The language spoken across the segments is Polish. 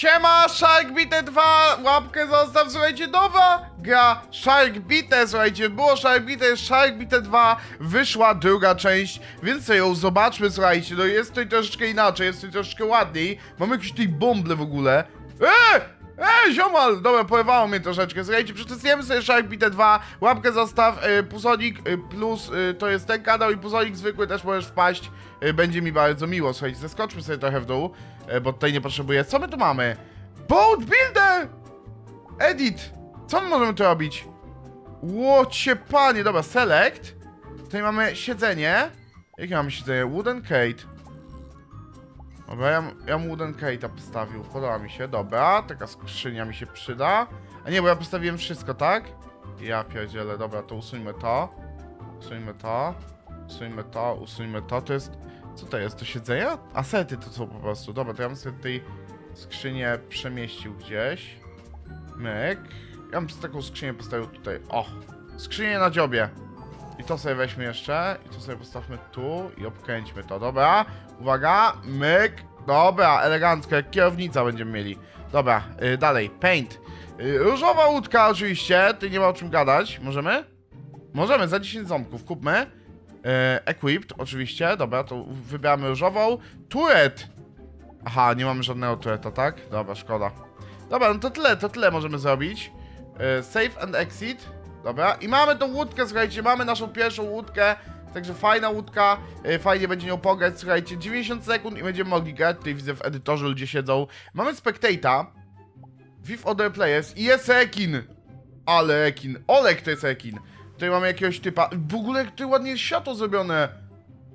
Siema, Shark Bite 2, łapkę zostaw, słuchajcie, nowa gra Shark Bite, słuchajcie, było Shark Bite, jest Shark Bite 2, wyszła druga część, więc ją zobaczmy, słuchajcie, no jest tutaj troszeczkę inaczej, jest tutaj troszeczkę ładniej, mamy jakieś tutaj bąble w ogóle, eee! Eee, ziomal! Dobra, pojewało mnie troszeczkę. Słuchajcie, przetestujemy sobie Shark Bite 2. Łapkę zostaw. Y, y, plus y, to jest ten kanał i Puzonik zwykły też możesz wpaść. Y, będzie mi bardzo miło. Słuchajcie, zeskoczmy sobie trochę w dół, y, bo tutaj nie potrzebuję. Co my tu mamy? Boat Builder! Edit! Co my możemy tu robić? Łocie panie, dobra, select. Tutaj mamy siedzenie. Jakie mamy siedzenie? Wooden Cate. Dobra, ja, ja mu Wooden Cate'a postawił, podoba mi się, dobra, taka skrzynia mi się przyda. A nie, bo ja postawiłem wszystko, tak? Ja pierdzielę, dobra, to usuńmy to. Usuńmy to. Usuńmy to, usuńmy to, to jest... Co to jest, to siedzenie? Asety to są po prostu, dobra, to ja bym sobie tej skrzynię przemieścił gdzieś. Myk. Ja bym taką skrzynię postawił tutaj, o! Skrzynię na dziobie. I to sobie weźmy jeszcze, i to sobie postawmy tu i obkręćmy to, dobra? Uwaga, myk, dobra, elegancko, jak kierownica będziemy mieli. Dobra, y, dalej, paint. Y, różowa łódka oczywiście, ty nie ma o czym gadać, możemy? Możemy, za 10 ząbków, kupmy. Y, equipped, oczywiście, dobra, to wybieramy różową. Turret! Aha, nie mamy żadnego turreta, tak? Dobra, szkoda. Dobra, no to tyle, to tyle możemy zrobić. Y, save and exit. Dobra, i mamy tą łódkę, słuchajcie, mamy naszą pierwszą łódkę. Także fajna łódka, y, fajnie będzie nią pograć, słuchajcie, 90 sekund i będziemy mogli grać. Tutaj widzę w edytorze ludzie siedzą. Mamy Spectata, With Other Players i jest Ekin. Ale Ekin, Olek to jest Ekin. Tutaj mamy jakiegoś typa, w ogóle tutaj ładnie jest światło zrobione.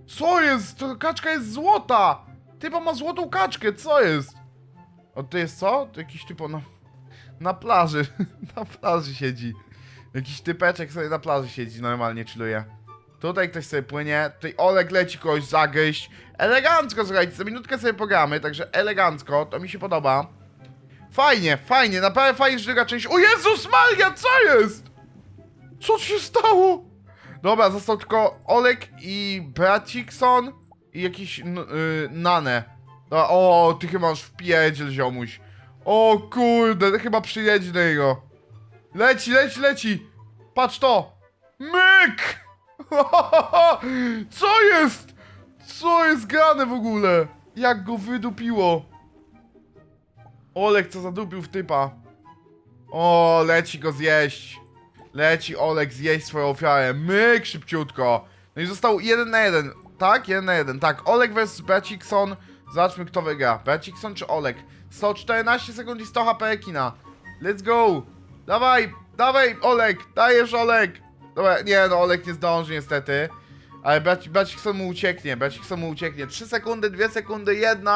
Co jest? To kaczka jest złota. Typa ma złotą kaczkę, co jest? O, to jest co? To jakiś typo na, na plaży, na plaży siedzi. Jakiś typeczek sobie na plaży siedzi, normalnie chilluje. Tutaj ktoś sobie płynie, tutaj Olek leci kogoś zagryźć. Elegancko, słuchajcie, za minutkę sobie pogramy, także elegancko, to mi się podoba. Fajnie, fajnie, naprawdę fajnie, że druga część... O Jezus Maria, co jest? Co się stało? Dobra, został tylko Olek i Bracikson i jakiś n- y, Nane. Dobra, o, ty chyba masz wpierdziel, ziomuś. O kurde, chyba przyjedź do niego. Leci, leci, leci! Patrz to! Myk! Co jest? Co jest grane w ogóle? Jak go wydupiło? Olek co zadupił w typa. O, leci go zjeść. Leci Olek zjeść swoją ofiarę. Myk szybciutko. No i został jeden na jeden. Tak? Jeden na jeden. Tak, Olek vs Bracikson. Zobaczmy kto wygra. Bracikson czy Olek? 114 sekund i 100 HP Ekina. Let's go! Dawaj, dawaj, Olek, dajesz Olek. Dobra, nie no, Olek nie zdąży niestety. Ale Bracikson mu ucieknie, Bracikson mu ucieknie. 3 sekundy, 2 sekundy, 1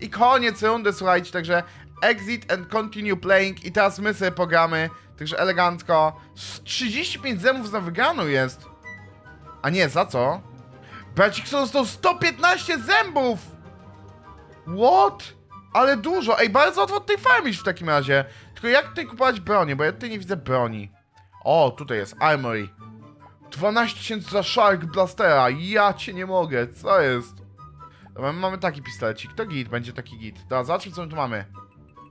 i koniec rundy, słuchajcie, także exit and continue playing i teraz my sobie pogramy, także elegancko. Z 35 zemów za wygraną jest. A nie, za co? Bracikson dostał 115 zębów! What? Ale dużo. Ej, bardzo łatwo tutaj farmić w takim razie. Tylko jak tutaj kupować bronię, bo ja tutaj nie widzę broni. O, tutaj jest Armory. 12 tysięcy za Shark Blastera. Ja cię nie mogę. Co jest? Dobra, my mamy taki pistolecik. To git, będzie taki git. Dobra, zobaczmy co my tu mamy.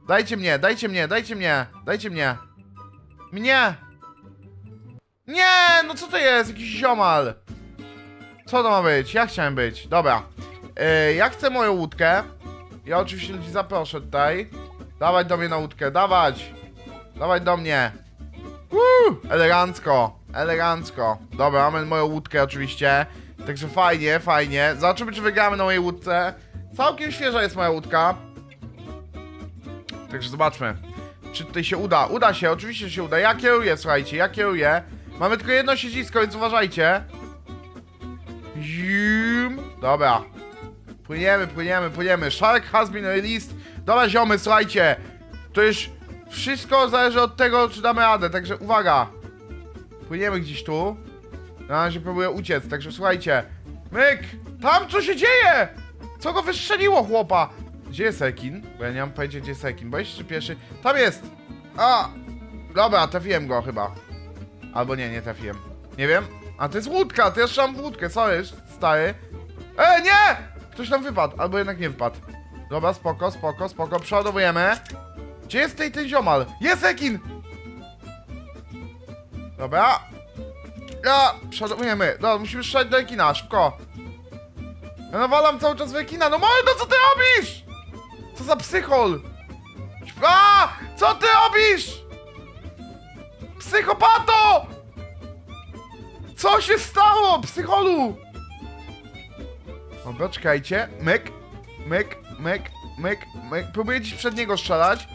Dajcie mnie, dajcie mnie, dajcie mnie, dajcie mnie. Mnie! Nie, no co to jest? Jakiś ziomal. Co to ma być? Ja chciałem być. Dobra. Yy, ja chcę moją łódkę. Ja oczywiście ludzi zaproszę tutaj. Dawać do mnie na łódkę, dawać! Dawać do mnie! Woo! Elegancko, elegancko. Dobra, mamy moją łódkę oczywiście. Także fajnie, fajnie. Zobaczymy, czy wygramy na mojej łódce. Całkiem świeża jest moja łódka. Także zobaczmy, czy tutaj się uda. Uda się, oczywiście się uda. Ja kieruję, słuchajcie, ja kieruję. Mamy tylko jedno siedzisko, więc uważajcie. Zim. Dobra. Płyniemy, płyniemy, płyniemy. Shark has been released. Dobra, ziomy, słuchajcie. To już wszystko zależy od tego, czy damy radę, także uwaga. Płyniemy gdzieś tu. Na razie próbuję uciec, także słuchajcie. Myk! Tam co się dzieje? Co go wystrzeliło, chłopa? Gdzie jest Ekin? Bo ja nie mam pojęcia, gdzie jest Ekin. Bo jeszcze pierwszy... Tam jest! A! Dobra, trafiłem go chyba. Albo nie, nie trafiłem. Nie wiem. A to jest łódka, to ja mam łódkę, jest, stary? E, nie! Ktoś tam wypadł, albo jednak nie wypadł. Dobra, spoko, spoko, spoko, przeładowujemy. Gdzie jest tej ten ziomal? Jest Ekin! Dobra. Ja, przodujemy. Dobra, musimy strzelać do Ekina, szybko. Ja nawalam cały czas w Ekina. No Moldo, co ty robisz? Co za psychol? A! Co ty robisz? Psychopato! Co się stało, psycholu? Dobra, czekajcie. Myk, myk, myk, myk, myk. Próbuję gdzieś przed niego strzelać.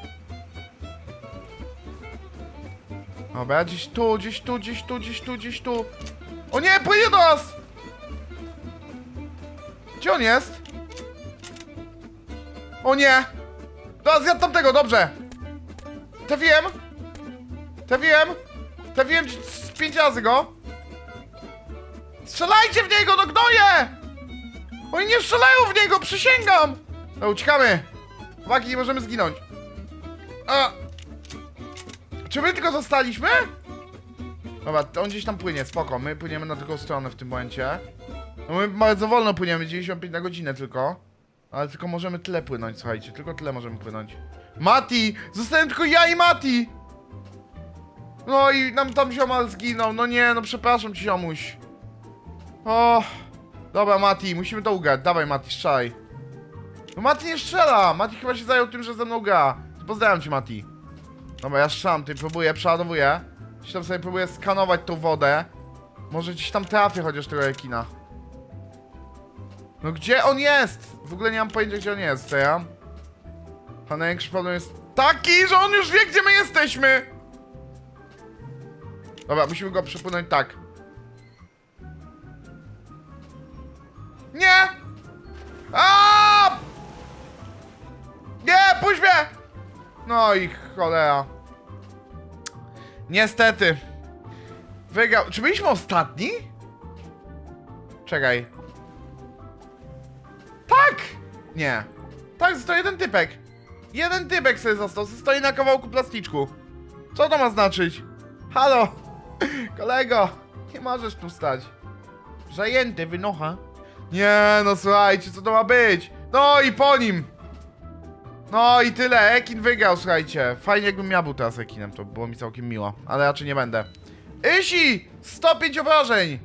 Dobra, gdzieś tu, gdzieś tu, gdzieś tu, gdzieś tu, gdzieś tu. O nie, płynie do nas! Gdzie on jest? O nie! Dobra, zjadł tamtego, dobrze! Trafiłem! Trafiłem! Trafiłem ci z pięć razy go! Strzelajcie w niego, no gnoje! Oni nie strzelają w niego, przysięgam! No, uciekamy! Chłopaki, nie możemy zginąć. A! Czy my tylko zostaliśmy? Dobra, on gdzieś tam płynie, spoko. My płyniemy na drugą stronę w tym momencie. No my bardzo wolno płyniemy, 95 na godzinę tylko. Ale tylko możemy tyle płynąć, słuchajcie. Tylko tyle możemy płynąć. Mati! Zostałem tylko ja i Mati! No i nam tam ziomal zginął. No nie, no przepraszam ci, ziomuś. O, Dobra, Mati, musimy to ugrać. Dawaj, Mati, strzelaj. No Mati nie strzela! Mati chyba się zajął tym, że ze mną gra. Pozdrawiam cię, Mati. Dobra, ja strzelam, ty próbuję, przeładowuję. Gdzieś tam sobie próbuję skanować tą wodę. Może gdzieś tam trafię chociaż tego rekina. No gdzie on jest? W ogóle nie mam pojęcia, gdzie on jest, co ja? Pan największy problem jest taki, że on już wie, gdzie my jesteśmy! Dobra, musimy go przepłynąć tak. Nie! A! Nie, puść mnie! No i cholera. Niestety. Wygrał. Czy byliśmy ostatni? Czekaj. Tak! Nie. Tak, został jeden typek. Jeden typek sobie został. Stoi na kawałku plasticzku. Co to ma znaczyć? Halo! Kolego! Nie możesz tu stać. Zajęty, wynocha. Nie, no słuchajcie, co to ma być? No i po nim! No i tyle, Ekin wygrał, słuchajcie. Fajnie jakbym ja był teraz Ekinem, to było mi całkiem miło, ale raczej nie będę. Isi! 105 obrażeń!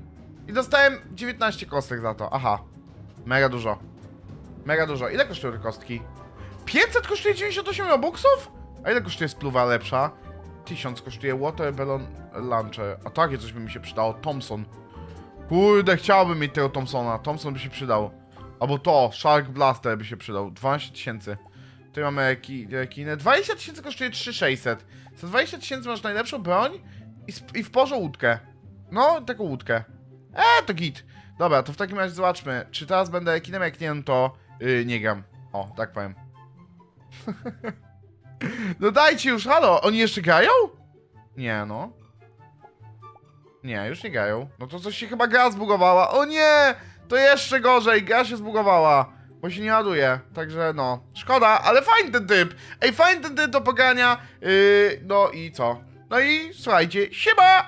I dostałem 19 kostek za to, aha. Mega dużo. Mega dużo. Ile kosztują te kostki? 500 kosztuje 98 robuxów? A ile kosztuje spluwa lepsza? 1000 kosztuje Water Balloon Launcher. A takie coś by mi się przydało. Thompson. Kurde, chciałbym mieć tego Thompsona. Thompson by się przydał. Albo to, Shark Blaster by się przydał. 12 tysięcy. Tu mamy eki- rekiny. 20 tysięcy kosztuje 3600. Za 20 tysięcy masz najlepszą broń i, i w porze łódkę. No, taką łódkę. Eee, to git. Dobra, to w takim razie zobaczmy, czy teraz będę rekinem, jak nie, no to yy, nie gram. O, tak powiem. no dajcie już, halo, oni jeszcze grają? Nie, no. Nie, już nie grają. No to coś się chyba gra zbugowała. O nie! To jeszcze gorzej, gra się zbugowała. Bo się nie ładuje. Także no, szkoda, ale fajny ten typ. Ej, fajny ten typ do pogrania. Yy, no i co? No i słuchajcie, siema!